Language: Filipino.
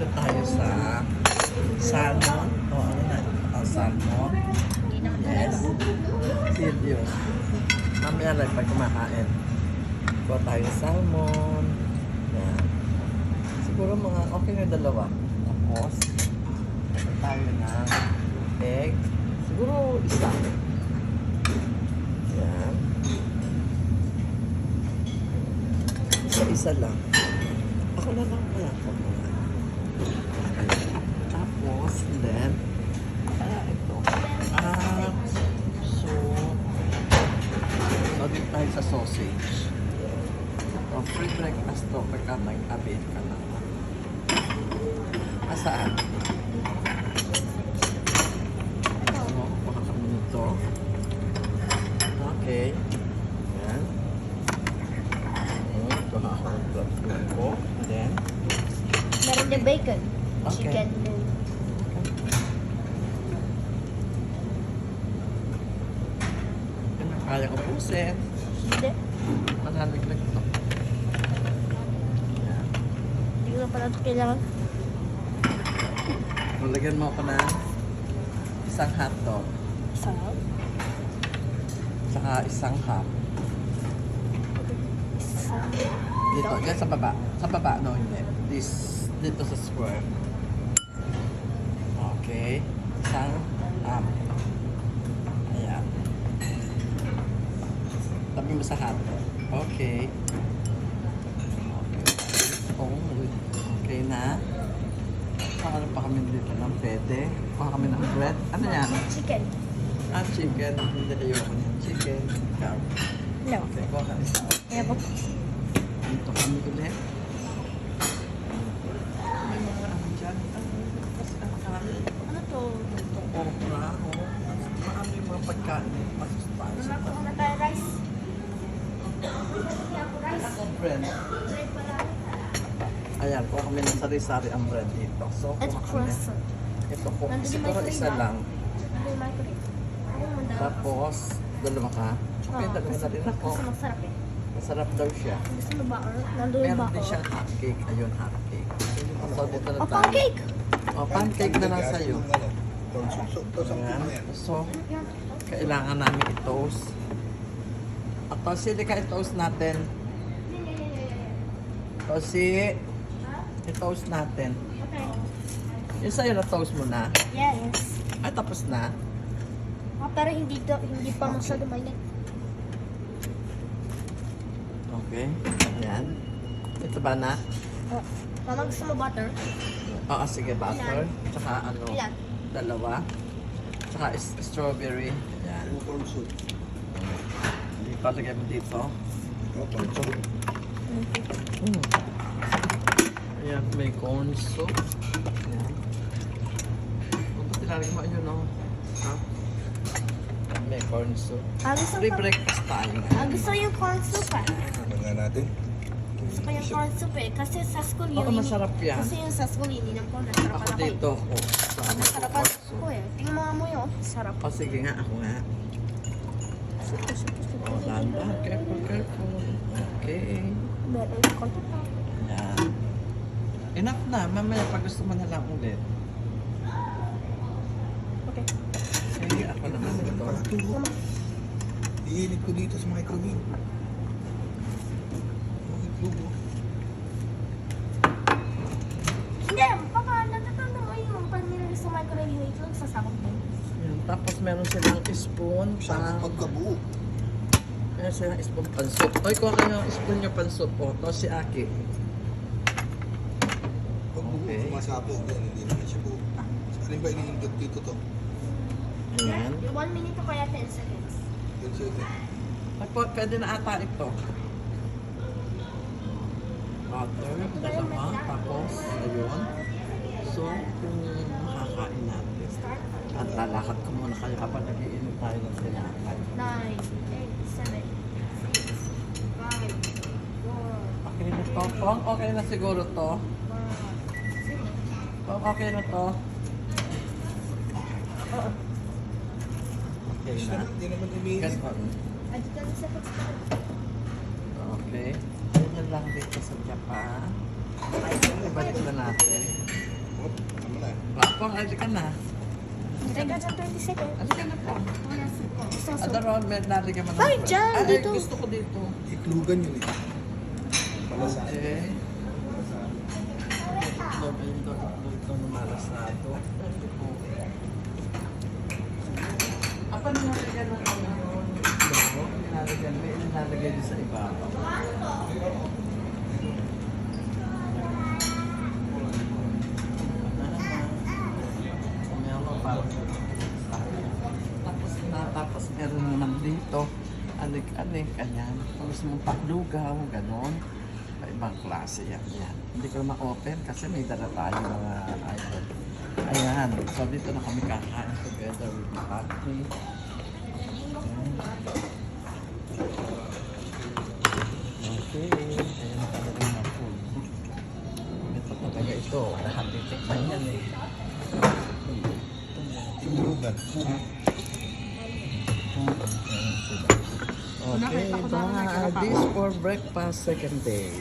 Dito tayo sa salmon. O ano na? Oh, salmon. Yes. Yun. Mamaya lang pag kumakain. Kuha tayo salmon. Yan. Siguro mga okay na dalawa. Tapos, tayo ng egg. Siguro isa. Yan. Isa-isa lang. Ako na lang kaya ako. Tapos, then, ah, ito. Ah, so, so dito tayo sa sausage. Ito, free breakfast to pagka nag-abit ka lang. Asaan? Ano, baka kami nito. Okay. Yan. Hmm, Ito na ako ko. Then, Meron din bacon. Okay. Chicken din. Yan, kaya ko pusin. Hindi. Manhaliglag to. Yan. Hindi ko pala ito kailangan. Malagyan mo ako ng isang hotdog. Sarap. Saka isang ham. Sarap. Dito, dyan sa baba. Sa baba, no, hindi. This, dito sa square. Okay. Isang ham. Ayan. Tabi mo sa hotdog. Okay. Oh, okay na. Paano pa kami dito ng pwede? Kuha kami ng bread. Ano yan? Chicken. Ah, chicken. Hindi kayo ako ng chicken. Ikaw. No. Okay, kuha ka isa. Kaya po. Dito kami ulit. May mga ano dyan. Ah, Kasi ang kami. Ano to? Ito, okra. Oh. Marami yung mga pagkain. Masustansya. Mama, kuha na tayo rice. Friend. Ayan, kuha kami ng sari-sari ang bread dito. So, kuha kami. croissant. Ito po. Siguro isa ah. lang. Tapos, dalawa ka. Okay, Oo, dalawa kasi- na rin ako. Kasi masarap eh. Masarap daw siya. Gusto mo ba? Nandun yung Meron ba din siyang hot cake. Ayun, hot cake. So, dito na Oh, tayo. pancake! Oh, pancake na lang sa'yo. Ayan. So, kailangan namin i-toast. At tosi, di ka i-toast natin. Tosi, i-toast natin. Okay. Yung sa'yo na toast mo na. Yes. Ay, tapos na. Ah, pero hindi to, hindi pa masyado mainit. Okay. Ayan. Ito ba na? Oh. Mama, gusto mo butter? Oo, sige, butter. Tsaka ano, Ilan? dalawa. Tsaka strawberry. Ayan. Hindi pa lagay mo dito. Mm. Ayan, may corn soup. Ayan. Mo yun, no? Ha? May corn soup. Ah, gusto Free ko, breakfast tayo. ah, gusto yung corn soup ah. Tingnan natin. Gusto ko yung corn soup eh. Kasi sa school yun. Baka masarap yan. Kasi yung sa school, hindi naman ko Ako nasarapan ako eh. dito. ako. Sa ano ko, Nasarapan corn ako soup. eh. Tingnan mo nga mo yun. Sarap. O, sige nga, ako nga. O, dahan Careful, careful. Okay. Meron pa. Yan. Enough na. Mamaya pag gusto mo na lang ulit. Okay. Sige, ako naman ito. Iinit ko dito sa microwave. Oh, itlog, oh. Hindi, baka natatanda mo yung pag nilagay sa microwave yung itlog, sasabog mo. Tapos meron silang spoon Sarap pa. Meron silang spoon pansot. Oy, kuha kayo ng spoon nyo pansot. O, to si Aki. Pagbuo, Okay. sumasabog. Yan, hindi naman siya buo. Alin ba iniindot dito to? Ayan. Yung one minute o kaya 10 seconds. Yan siya ito. Ay, po, pwede na ata ito. Butter, dalawa, tapos, ayun. So, kung makakain natin. Start. Lalakad ko muna kayo habang nagiinom tayo ng tinapay. 9, 8, 7, 6, 5, 4, Okay na to, Pong? Okay na siguro to. 1, Pong, okay na to. Okay na. Hindi naman umiinit. Guess what? Ay, dito na sa pagkakas. Okay. Ganyan lang dito sa Japan. Ibalik na natin. po, halika na. Teka, sa 20 seconds. Halika na Gusto ko Adaron, may lalagyan mo ng Ay, dyan, Ay, dito. gusto ko dito. Iklugan yun eh. Palasa. Okay. Itlog, itlog, itlog ito na malasado. Apa nilalagyan ng ano yun? Itlog, nilalagyan, may nilalagay din sa ibabaw. Alik-alik, kanyan. Kung gusto mong paklugaw, ganon. Ibang klase yan, yan. Hindi ko ma-open kasi may dala tayo mga idol. Ayan, so dito na kami kakain together with the family. Okay, ayan na talaga na food. Ito talaga ito, lahat titikman yan eh. Iklugan. Okay. This for breakfast second day.